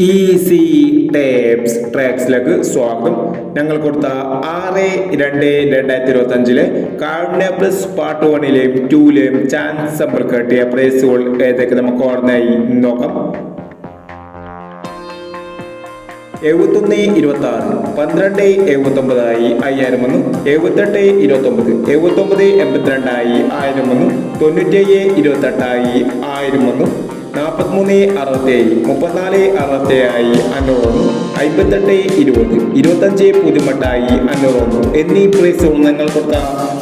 Easy tapes ട്രാക്സിലേക്ക് സ്വാഗതം. ഞങ്ങൾ കൊടുത്ത ആറ് രണ്ട് രണ്ടായിരത്തി ഇരുപത്തി അഞ്ചിലെ കാരുണ്യ പ്ലസ് പാർട്ട് വണ്ണിലെയും ടൂലെയും ചാൻസ് നമ്പർ കിട്ടിയ പ്രൈസുകൾ ഏതൊക്കെ നമുക്ക് ഓർമ്മയായി? നോക്കാം. എഴുപത്തൊന്ന് ഇരുപത്തി ആറ് പന്ത്രണ്ട് എഴുപത്തൊമ്പതായി അയ്യായിരം ഒന്ന് എഴുപത്തെട്ട് ഇരുപത്തൊമ്പത് എഴുപത്തൊമ്പത് എൺപത്തിരണ്ടായി ആയിരം ഒന്ന് തൊണ്ണൂറ്റേഴ് ഇരുപത്തെട്ടായി ആയിരം ഒന്ന് നാൽപ്പത്തിമൂന്ന് അറുപത്തേഴ് മുപ്പത്തിനാല് അറുപത്തേഴായി അഞ്ഞൂറൊന്ന് അമ്പത്തെട്ട് ഇരുപത് ഇരുപത്തഞ്ച് പുതുമട്ടായി അഞ്ഞൂറൊന്ന് എന്നീ പ്രൈസ് നിങ്ങൾ കൊടുത്ത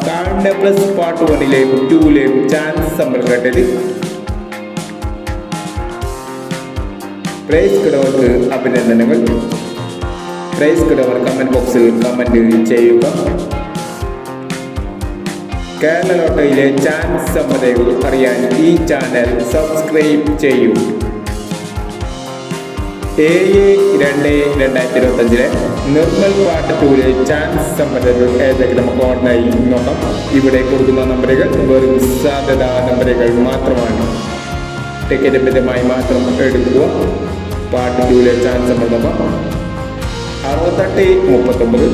കാണ്ട പ്ലസ് പാർട്ട് വണ്ണിലെയും ടൂലെയും ചാൻസ് നമ്പർ കേട്ടത് പ്രൈസ് കിടവർക്ക് അഭിനന്ദനങ്ങൾ. പ്രൈസ് കിടവർ കമന്റ് ബോക്സിൽ കമന്റ് ചെയ്യുക. കേരള ലോട്ടറിയിലെ ചാൻസ് സമ്മതകൾ അറിയാൻ ഈ ചാനൽ സബ്സ്ക്രൈബ് ചെയ്യൂ. ഏഴ് രണ്ട് രണ്ടായിരത്തി ഇരുപത്തി അഞ്ചിലെ നിർമ്മൽ പാട്ട് ടൂലെ ചാൻസ് സമ്മതകൾ ഏതൊക്കെ നമുക്ക് ഓർമ്മയായി നോക്കാം. ഇവിടെ കൊടുക്കുന്ന നമ്പറുകൾ വെറും സാധ്യത നമ്പറുകൾ മാത്രമാണ്. ടിക്കറ്റ് മിതമായി മാത്രം എടുക്കുക. പാട്ട് ടൂലെ ചാൻസ് സമ്മതം. അറുപത്തെട്ട് മുപ്പത്തൊമ്പത്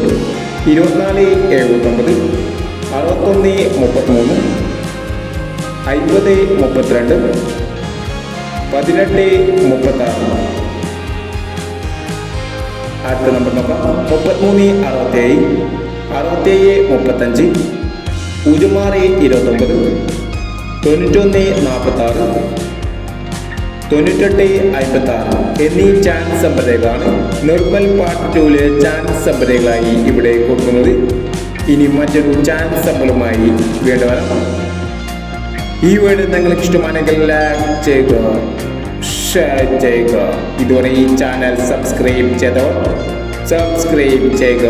ഇരുപത്തിനാല് എഴുപത്തൊമ്പത് അറുപത്തൊന്ന് മുപ്പത്തിമൂന്ന് അൻപത് മുപ്പത്തിരണ്ട് പതിനെട്ട് മുപ്പത്താറ്. അടുത്ത നമ്പർ നോക്കാം മുപ്പത്തിമൂന്ന് അറുപത്തേഴ് അറുപത്തേഴ് മുപ്പത്തഞ്ച് പൂജ്യം ആറ് ഇരുപത്തൊമ്പത് തൊണ്ണൂറ്റൊന്ന് നാൽപ്പത്താറ് തൊണ്ണൂറ്റെട്ട് അമ്പത്തി ആറ് എന്നീ ചാൻസ് സമ്പതകളാണ് നിർമ്മൽ പാർട്ട് ടൂവിലെ ചാൻസ് സമ്പതകളായി ഇവിടെ കൊടുക്കുന്നത്. ഇനി മറ്റൊരു ചാൻസ് സമ്പലുമായി വീണ്ടും വരാം. ഈ വീട് നിങ്ങൾക്ക് ഇഷ്ടമാണെങ്കിൽ ലൈക്ക് ചെയ്യുക ഷെയർ ചെയ്യുക. ഇതുവരെ ഈ ചാനൽ സബ്സ്ക്രൈബ് ചെയ്തോ സബ്സ്ക്രൈബ് ചെയ്യുക.